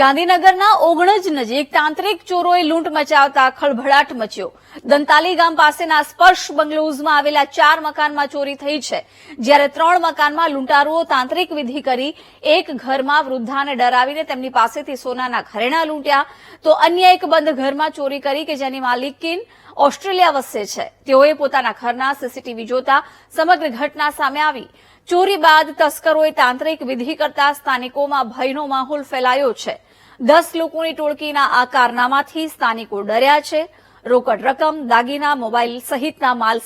ગાંધીનગરના ઓગણજ નજીક તાંત્રિક ચોરોએ લૂંટ મચાવતા ખળભળાટ મચ્યો. દંતાલી ગામ પાસેના સ્પર્શ બંગલોઝમાં આવેલા ચાર મકાનમાં ચોરી થઈ છે. જ્યારે ત્રણ મકાનમાં લૂંટારુઓ તાંત્રિક વિધિ કરી એક ઘરમાં વૃદ્ધાને ડરાવીને તેમની પાસેથી સોનાના ઘરેણા લૂંટ્યા. તો અન્ય એક બંધ ઘરમાં ચોરી કરી કે જેની માલિકીન ઓસ્ટ્રેલિયા વસે છે. તેઓએ પોતાના ઘરના સીસીટીવી જોતા સમગ્ર ઘટના સામે આવી. ચોરી બાદ તસ્કરોએ તાંત્રિક વિધિ કરતા સ્થાનિકોમાં ભયનો માહોલ ફેલાયો છે. દસ લોકોની ટોળકીના આ કારનામાથી સ્થાનિકો ડર્યા છે. રોકડ રકમ, દાગીના, મોબાઈલ સહિતના માલ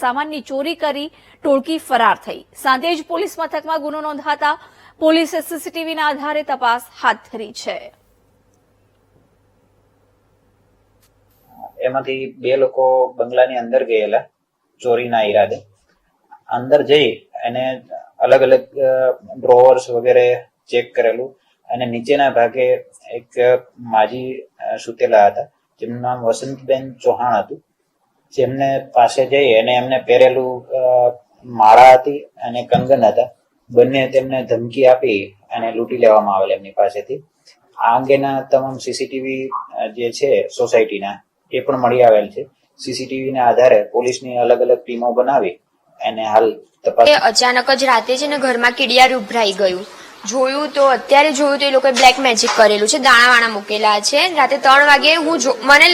ચોરી કરી ટોળકી ફરાર થઈ. સાંજે જ પોલીસ મથકમાં ગુનો નોંધાતા પોલીસે સીસીટીવીના આધારે તપાસ હાથ ધરી છે. એમાંથી બે લોકો બંગલાની અંદર ગયેલા ચોરીના ઈરાદે. અંદર જઈ અને અલગ અલગ ડ્રોવર્સ વગેરે ચેક કરેલું. અને નીચેના ભાગે એક માજી સૂતેલા હતા, જેમનું નામ વસંતબેન ચૌહાણ હતું. જેમને પાસે જઈ અને એમને પહેરેલું માળા હતી અને કંગન હતા. બંને તેમને ધમકી આપી અને લૂંટી લેવામાં આવેલ એમની પાસેથી. આ અંગેના તમામ સીસીટીવી જે છે સોસાયટીના, એ પણ મળી આવેલ છે. સીસીટીવીના આધારે પોલીસની અલગ અલગ ટીમો બનાવી અને હાલ તપાસ અચાનક જ રાતે છે ને ઘરમાં કીડિયાર ઉભરાઈ ગયું. જોયું તો, અત્યારે જોયું તો એ લોકોએ બ્લેક મેજિક કરેલું છે દાણા વાણા મૂકેલા છે. રાતે ત્રણ વાગે હું જો મને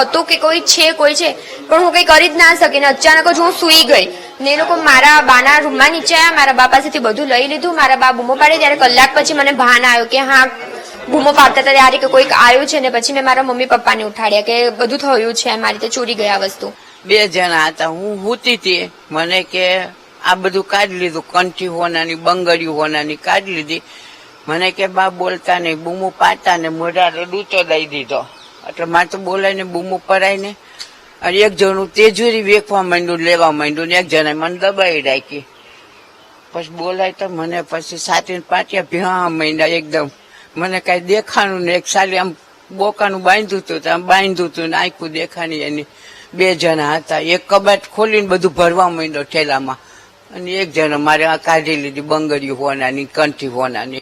હતું કે કોઈ છે કોઈ છે, પણ હું કઈ કરી જ ના શકી ને અચાનક જ હું સુઈ ગઈ. ને એ લોકો મારા બાના રૂમમાં નીચે આવ્યા, મારા બા પાસેથી બધું લઈ લીધું. મારા બા બૂમો પાડી ત્યારે કલાક પછી મને ભાન આવ્યો કે, હા, બૂમો પાડતા ત્યારે કે કોઈક આવ્યું છે ને, પછી મેં મારા મમ્મી પપ્પાને ઉઠાડ્યા કે, બધું થયું છે, મારી રીતે ચોરી ગયા વસ્તુ. બે જણા હતા. હું હુતી હતી મને કે, આ બધું કાઢી લીધું. કંઠી હોનાની, બંગડી હોનાની કાઢી લીધી. મને કે, બા, બોલતા નહીં. બૂમો પાડતા ને મોઢા ડૂચો દઈ દીધો. એટલે મારે તો બોલાય બૂમો પડાય ને અને એક જણું તેજુરી વેખવા માંડ્યું, લેવા માંડ્યું ને એક જણા મને દબાઈ રાખી. પછી બોલાય તો મને પછી સાતીને પાટિયા ભ્યા માંડ્યા એકદમ. મને કઈ દેખાણું ને એક સાલી આમ બોકાનું બાંધ્યું હતું ત્યાં બાંધ્યું હતું ને આખું દેખાણી એની. બે જણા હતા. એક કબાટ ખોલીને બધું ભરવા માંડ્યો ઠેલામાં. અને એક જણા મારે આ કાઢી લીધી બંગડીયું હોનાની, કંઠી હોનાની.